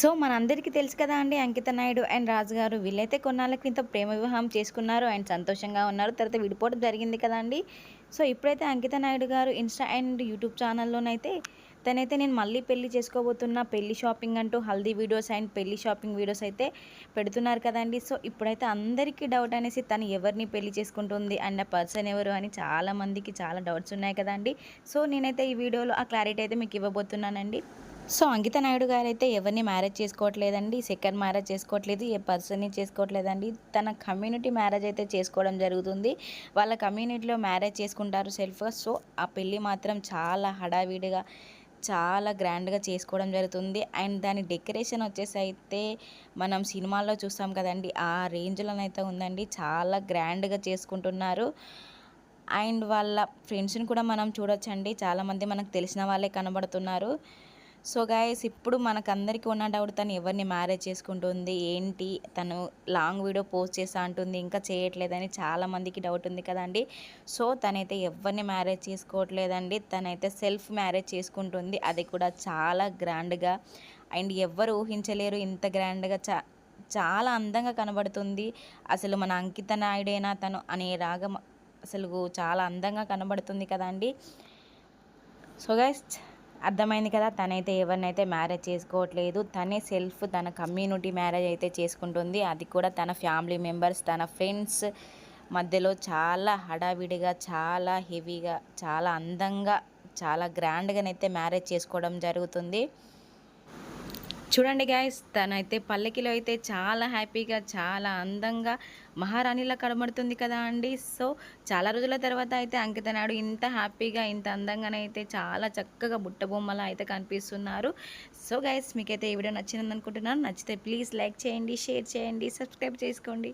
So మనందరికీ తెలుసు కదా అండి అంకిత నాయుడు అండ్ రాజు గారు వీళ్ళైతే కొన్నాళ్ళ క్రితం ప్రేమ వివాహం చేసుకున్నారు అండ్ సంతోషంగా ఉన్నారు. తర్వాత విడిపోవడం జరిగింది కదండి సో ఇప్పుడైతే అంకిత నాయుడు గారు ఇన్స్టా అండ్ యూట్యూబ్ ఛానల్లోనైతే తనైతే నేను మళ్ళీ పెళ్ళి చేసుకోబోతున్నా పెళ్ళి షాపింగ్ అంటూ హల్దీ వీడియోస్ అండ్ పెళ్ళి షాపింగ్ వీడియోస్ అయితే పెడుతున్నారు కదండి సో ఇప్పుడైతే అందరికీ డౌట్ అనేసి తను ఎవరిని పెళ్ళి చేసుకుంటుంది అండ్ ఆ పర్సన్ ఎవరు అని చాలా మందికి చాలా డౌట్స్ ఉన్నాయి కదండి సో నేనైతే ఈ వీడియోలో ఆ క్లారిటీ అయితే మీకు ఇవ్వబోతున్నానండి. సో అంకిత నాయుడు గారు అయితే ఎవరిని మ్యారేజ్ చేసుకోవట్లేదండి సెకండ్ మ్యారేజ్ చేసుకోవట్లేదు ఏ పర్సన్ని చేసుకోవట్లేదండి. తన కమ్యూనిటీ మ్యారేజ్ అయితే చేసుకోవడం జరుగుతుంది. వాళ్ళ కమ్యూనిటీలో మ్యారేజ్ చేసుకుంటారు సెల్ఫ్గా సో ఆ పెళ్ళి మాత్రం చాలా హడావిడిగా చాలా గ్రాండ్గా చేసుకోవడం జరుగుతుంది. అండ్ దాని డెకరేషన్ వచ్చేసి అయితే మనం సినిమాల్లో చూస్తాం కదండి ఆ రేంజ్లోనైతే ఉందండి. చాలా గ్రాండ్గా చేసుకుంటున్నారు. అండ్ వాళ్ళ ఫ్రెండ్స్ని కూడా మనం చూడొచ్చండి. చాలామంది మనకు తెలిసిన వాళ్ళే కనబడుతున్నారు. సో గాయస్ ఇప్పుడు మనకందరికీ ఉన్న డౌట్ తను ఎవరిని మ్యారేజ్ చేసుకుంటుంది ఏంటి తను లాంగ్ వీడియో పోస్ట్ చేస్తా అంటుంది ఇంకా చేయట్లేదని చాలామందికి డౌట్ ఉంది కదండి. సో తనైతే ఎవరిని మ్యారేజ్ చేసుకోవట్లేదండి తనైతే సెల్ఫ్ మ్యారేజ్ చేసుకుంటుంది. అది కూడా చాలా గ్రాండ్గా అండ్ ఎవ్వరు ఊహించలేరు ఇంత గ్రాండ్గా చా చాలా అందంగా కనబడుతుంది. అసలు మన అంకిత నాయుడైనా తను అనే రాగం అసలు చాలా అందంగా కనబడుతుంది కదండి. సో గైస్ అర్థమైంది కదా తనైతే ఎవరినైతే మ్యారేజ్ చేసుకోవట్లేదు తనే సెల్ఫ్ తన కమ్యూనిటీ మ్యారేజ్ అయితే చేసుకుంటుంది. అది కూడా తన ఫ్యామిలీ మెంబర్స్ తన ఫ్రెండ్స్ మధ్యలో చాలా హడావిడిగా చాలా హెవీగా చాలా అందంగా చాలా గ్రాండ్గానైతే మ్యారేజ్ చేసుకోవడం జరుగుతుంది. చూడండి గాయస్ తనైతే పల్లకిలో అయితే చాలా హ్యాపీగా చాలా అందంగా మహారాణిలా కనబడుతుంది కదా అండి. సో చాలా రోజుల తర్వాత అయితే అంకిత నాయుడు ఇంత హ్యాపీగా ఇంత అందంగానైతే చాలా చక్కగా బుట్ట బొమ్మలా అయితే కనిపిస్తున్నారు. సో గైస్ మీకైతే ఈ వీడియో నచ్చింది అనుకుంటున్నాను. నచ్చితే ప్లీజ్ లైక్ చేయండి షేర్ చేయండి సబ్స్క్రైబ్ చేసుకోండి.